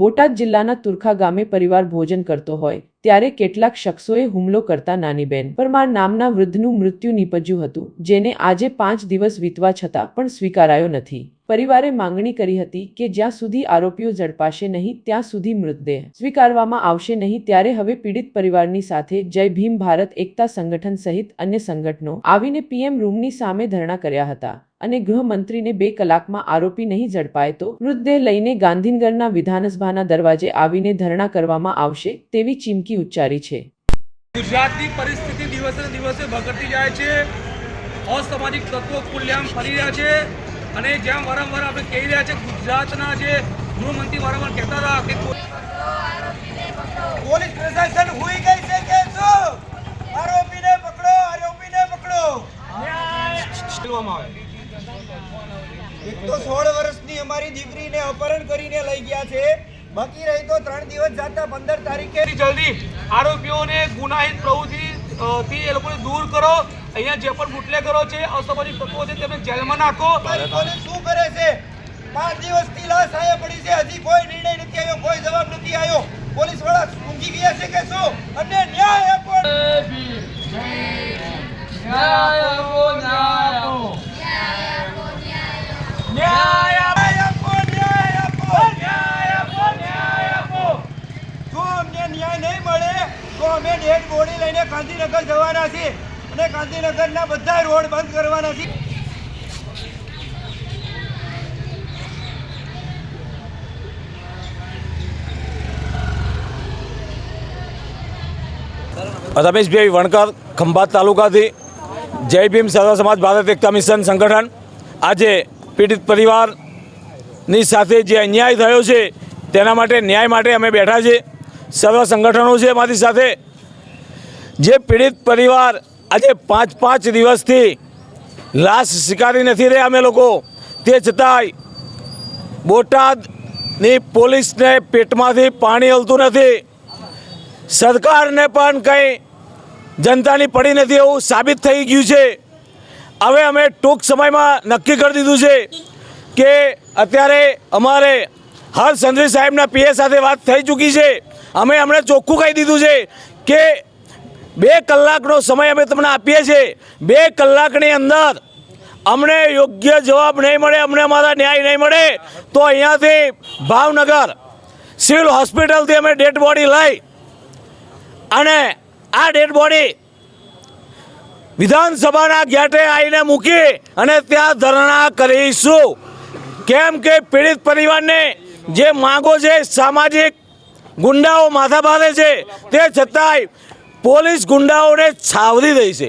બોટાદ જિલ્લાના તુરખા ગામે પરિવાર ભોજન કરતો હોય, ત્યારે કેટલાક શખ્સોએ હુમલો કરતા નાનીબેન પરમાર નામના વૃદ્ધનું મૃત્યુ નીપજ્યું હતું, જેને આજે પાંચ દિવસ વીતવા છતાં પણ સ્વીકારાયો નથી. પરિવારે માંગણી કરી હતી કે જ્યાં સુધી આરોપીઓ ઝડપાશે નહીં, ત્યાં સુધી મૃતદેહ સ્વીકારવામાં આવશે નહીં, ત્યારે હવે પીડિત પરિવારની સાથે જય ભીમ ભારત, એકતા સંગઠન સહિત અન્ય સંગઠનો આવીને પીએમ રૂમની સામે ધરણા કર્યા હતા અને ગૃહમંત્રીને બે કલાકમાં આરોપી નહીં ઝડપાય તો મૃતદેહ લઈને ગાંધીનગરના વિધાનસભાના દરવાજે આવીને ધરણા કરવામાં આવશે તેવી ચીમકી ઉચ્ચારી છે. ગુજરાતની પરિસ્થિતિ દિવસે દિવસે બગડતી જાય છે. અસામાજિક તત્વો ખુલ્લેઆમ ફરી રહ્યા છે. અને જેમ વારંવાર આપણે કહી રહ્યા છે ગુજરાતના જે ગૃહમંત્રી વારંવાર કહેતા હતા કે પોલીસ પ્રશાસન હોઈ ગઈ છે કે શું? આરોપીને પકડો આરોપીને પકડો. એક તો સોળ વર્ષની અમારી દીકરીને અપહરણ કરીને લઈ ગયા છે. બાકી રહી તો ત્રણ દિવસ જાતા પંદર તારીખે. જલ્દી જલ્દી આરોપીઓને ગુનાહિત પ્રવૃત્તિ થી એ લોકોને દૂર કરો. અહીંયા જે પણ બુટલેગરો છે અસામાજિક તત્વો છે તેમને જેલમાં નાખો. શું કરે છે? પાંચ દિવસથી લાશ આયા પડી છે. હજી કોઈ નિર્ણય નથી આવ્યો કોઈ જવાબ નથી આવ્યો. પોલીસવાળા ઊંઘી ગયા છે કે શું? અને ન્યાય આપો. ન્યાય આપો ન્યાય આપો ન્યાય આપો ન્યાય આપો. જો અમને ન્યાય નહીં મળે તો અમે ડેડ બોડી લઈને ગાંધીનગર જવાના છીએ. અને ગાંધીનગરના બધા રોડ બંધ કરવાના છે. રમેશભાઈ વણકર, ખંભાત તાલુકાથી. જય ભીમ સર્વ સમાજ ભારત એકતા મિશન સંગઠન. આજે પીડિત પરિવારની સાથે જે અન્યાય થયો છે, તેના માટે ન્યાય માટે અમે બેઠા છીએ. સર્વ સંગઠનો છે અમારી સાથે. જે પીડિત પરિવાર આજે પાંચ પાંચ દિવસથી લાશ સ્વીકારી નથી રહ્યા અમે લોકો. તે છતાંય બોટાદની પોલીસને પેટમાંથી પાણી હલતું નથી. સરકારને પણ કંઈ જનતાની પડી નથી એવું સાબિત થઈ ગયું છે. હવે અમે ટૂંક સમયમાં નક્કી કરી દીધું છે કે અત્યારે અમારે હર્ષ સંધવી સાહેબના પીએ સાથે વાત થઈ ચૂકી છે. અમે હમણાં ચોખ્ખું કહી દીધું છે કે બે કલાકનો સમય અમે તમને આપીએ છીએ. બે કલાકની અંદર અમને યોગ્ય જવાબ નહીં મળે, અમને અમારા ન્યાય નહીં મળે, તો અહીંયાથી ભાવનગર સિવિલ હોસ્પિટલથી અમે ડેડ બોડી લઈ અને આ ડેડ બોડી વિધાનસભાના ગેટે આવીને મૂકી અને ત્યાં ધરણા કરીશું. કેમ કે પીડિત પરિવારને જે માંગો છે, સામાજિક ગુંડાઓ માથા ભારે છે, તે છતાંય પોલીસ ગુંડાઓને છાવરી દઈ છે.